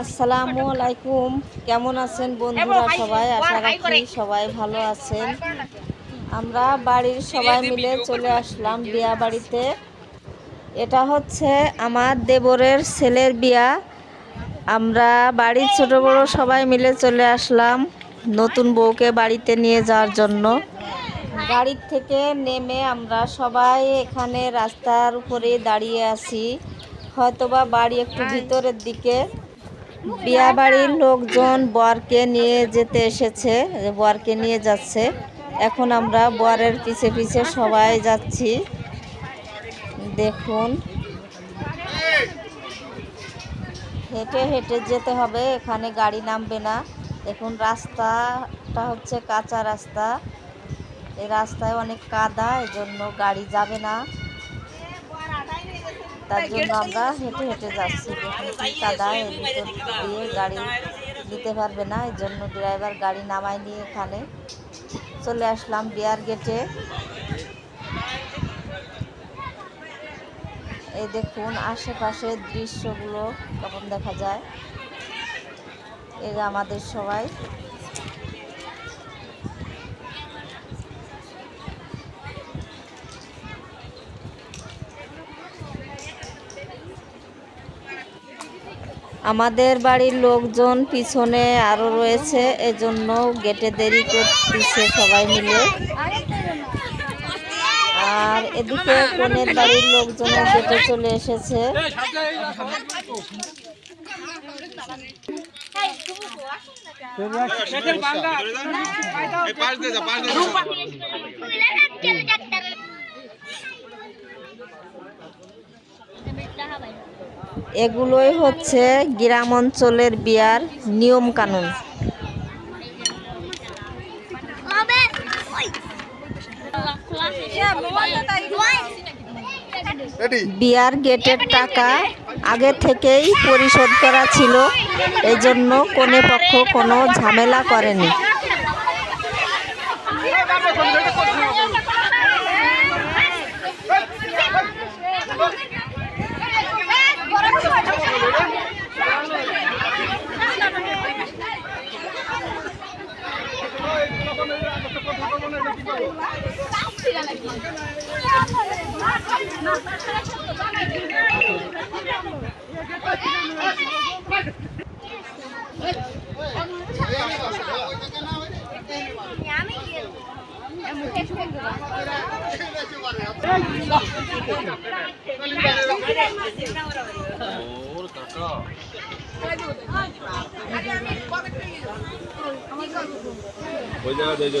আসসালামু আলাইকুম। কেমন আছেন বন্ধুরা সবাই? আশা রাখি সবাই ভালো আছেন। আমরা বাড়ির সবাই মিলে চলে আসলাম বিয়া বাড়িতে। এটা হচ্ছে আমার দেবরের ছেলের বিয়া। আমরা বাড়ির ছোট বড় সবাই মিলে চলে আসলাম নতুন বউকে বাড়িতে নিয়ে যাওয়ার জন্য। গাড়ির থেকে নেমে আমরা সবাই এখানে রাস্তার উপরে দাঁড়িয়ে আছি। হয়তোবা বাড়ি একটু ভিতরের দিকে। বিয়া বাড়ির লোকজন বরকে নিয়ে যেতে এসেছে বরকে নিয়ে যাচ্ছে। এখন আমরা বরের পিছে পিছে সবাই যাচ্ছি। দেখুন। হেঁটে হেঁটে যেতে হবে, এখানে গাড়ি নামবে না। এখন রাস্তাটা হচ্ছে কাঁচা রাস্তা। এই রাস্তায় অনেক কাদা, এজন্য গাড়ি যাবে না। তার জন্য আমরা হেঁটে হেঁটে যাচ্ছি। কাদা এর দিয়ে গাড়ি দিতে পারবে না, এই জন্য ড্রাইভার গাড়ি নামায় নিয়ে এখানে। চলে আসলাম বিয়ার গেটে। এই দেখুন আশেপাশের দৃশ্যগুলো কেমন দেখা যায়। যে আমাদের সবাই। আমাদের বাড়ির লোকজন পিছনে আরও রয়েছে, এজন্য গেটে দেরি করতেছে সবাই মিলে। আর এদিকে কনের বাড়ির লোকজনের গেটে চলে এসেছে। এগুলোই হচ্ছে গ্রাম অঞ্চলের বিয়ার নিয়ম কানুন বিয়ার গেটের টাকা আগে থেকেই পরিশোধ করা ছিল এজন্য কোনে পক্ষ কোনো ঝামেলা করেনি। আমি ওই জায়গা দিয়ে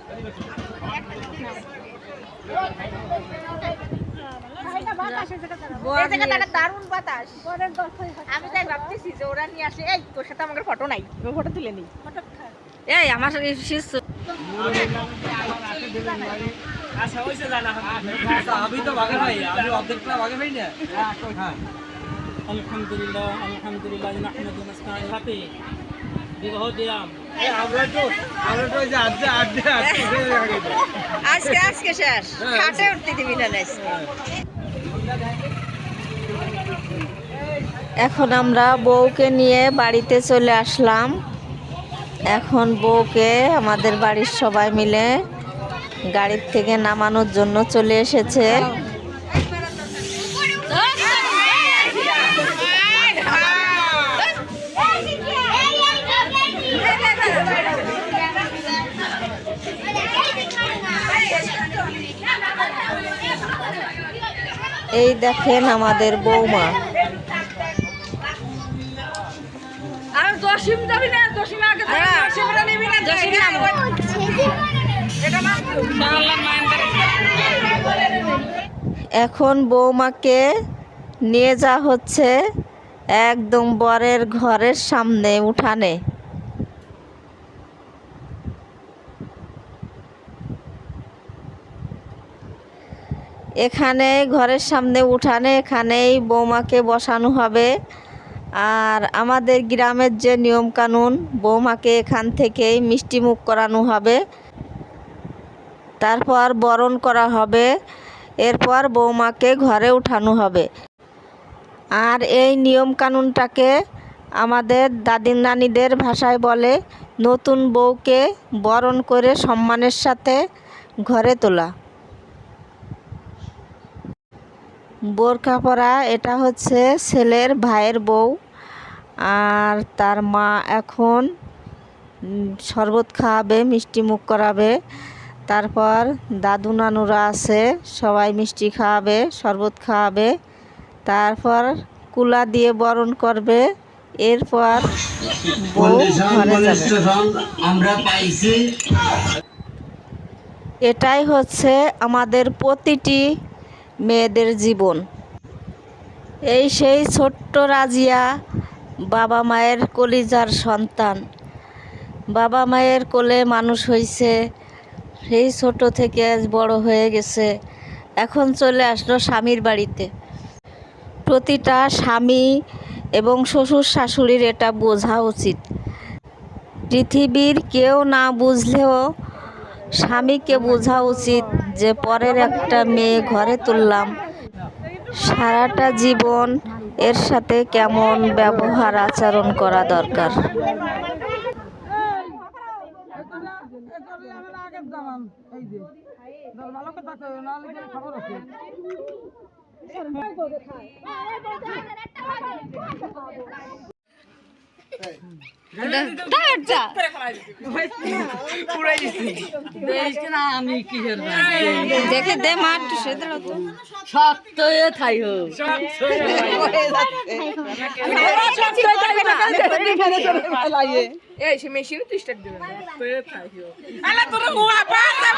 দারুণ বাতাস। আমি তাই ভাবতেছি যে ওরা নিয়ে আসে। এই তোর সাথে আমাকে ফটো নাই। ফটো তুলে নি। এই আমার শীর্ষ আচ্ছা আচ্ছা আমি তো ভাগে ভাই আমি অর্ধেকটা ভাগে ভাই না? হ্যাঁ। আলহামদুলিল্লাহ আলহামদুলিল্লাহ নাহমাদু নাস্তাইন হাতে বিবাহ দিলাম। আমরা তো আমরা তো যে আড্ডা আড্ডা আজকে আজকে শেষ। খাটে উঠতে দিবি না আজকে। এখন আমরা বউকে নিয়ে বাড়িতে চলে আসলাম। এখন বউকে আমাদের বাড়ির সবাই মিলে গাড়ির থেকে নামানোর জন্য চলে এসেছে। এই দেখেন আমাদের বৌমা। জসিম যাবি না? জসিম আগে জসিমরা নিবি না? জসিম এটা এখন বৌমাকে নিয়ে যা হচ্ছে একদম বরের ঘরের সামনে উঠানে। এখানে ঘরের সামনে উঠানে এখানেই বৌমাকে বসানো হবে। আর আমাদের গ্রামের যে নিয়ম কানুন বৌমাকে এখান থেকেই মিষ্টি মুখ করানো হবে। তারপর বরণ করা হবে। এরপর বৌমাকে ঘরে উঠানো হবে। আর এই নিয়ম কানুনটাকে আমাদের দাদি নানিদের ভাষায় বলে, নতুন বউকে বরণ করে সম্মানের সাথে ঘরে তোলা। বোরকা পরা এটা হচ্ছে ছেলের ভাইয়ের বউ। আর তার মা এখন শরবত খাওয়াবে মিষ্টি মুখ করাবে। তারপর দাদু নানুরা আছে সবাই মিষ্টি খাওয়াবে শরবত খাওয়াবে। তারপর কুলা দিয়ে বরণ করবে। এরপর বউ ঘরে যাবে। আমরা পাইছি। এটাই হচ্ছে আমাদের প্রতিটি মেয়েদের জীবন। এই সেই ছোট্ট রাজিয়া বাবা মায়ের কলিজার সন্তান। বাবা মায়ের কোলে মানুষ হয়েছে সেই ছোট থেকে আজ বড় হয়ে গেছে। এখন চলে আসলো স্বামীর বাড়িতে। প্রতিটা স্বামী এবং শ্বশুর শাশুড়ির এটা বোঝা উচিত। পৃথিবীর কেউ না বুঝলেও স্বামীকে বোঝা উচিত যে পরের একটা মেয়ে ঘরে তুললাম। সারাটা জীবন এর সাথে কেমন ব্যবহার, আচরণ করা দরকার? দেখে দে মাঠ সেদের এই সে মেশিন তো স্টার্ট দিবে। আলা তোর মুয়া পাতা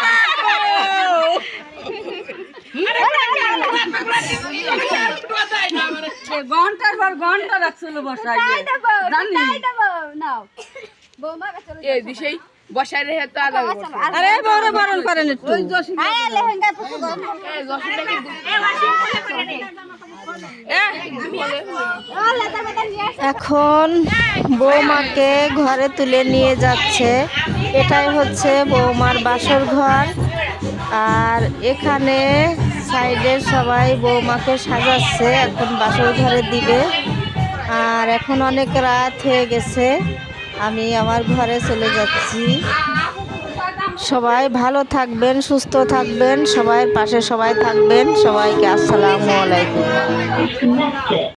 ঘণ্টার পর ঘণ্টা রাখছিল বসাই। জানি। এই দিশেই বসাই রেখে তো আলাদা আরে বড় বরণ করেন একটু। এখন বৌমাকে ঘরে তুলে নিয়ে যাচ্ছে। এটাই হচ্ছে বৌমার বাসর ঘর। আর এখানে সাইডের সবাই বৌমাকে সাজাচ্ছে, এখন বাসর ঘরে দিবে। আর এখন অনেক রাত হয়ে গেছে, আমি আমার ঘরে চলে যাচ্ছি। সবাই ভালো থাকবেন, সুস্থ থাকবেন, সবাই পাশে সবাই থাকবেন, সবাইকে আসসালামু আলাইকুম।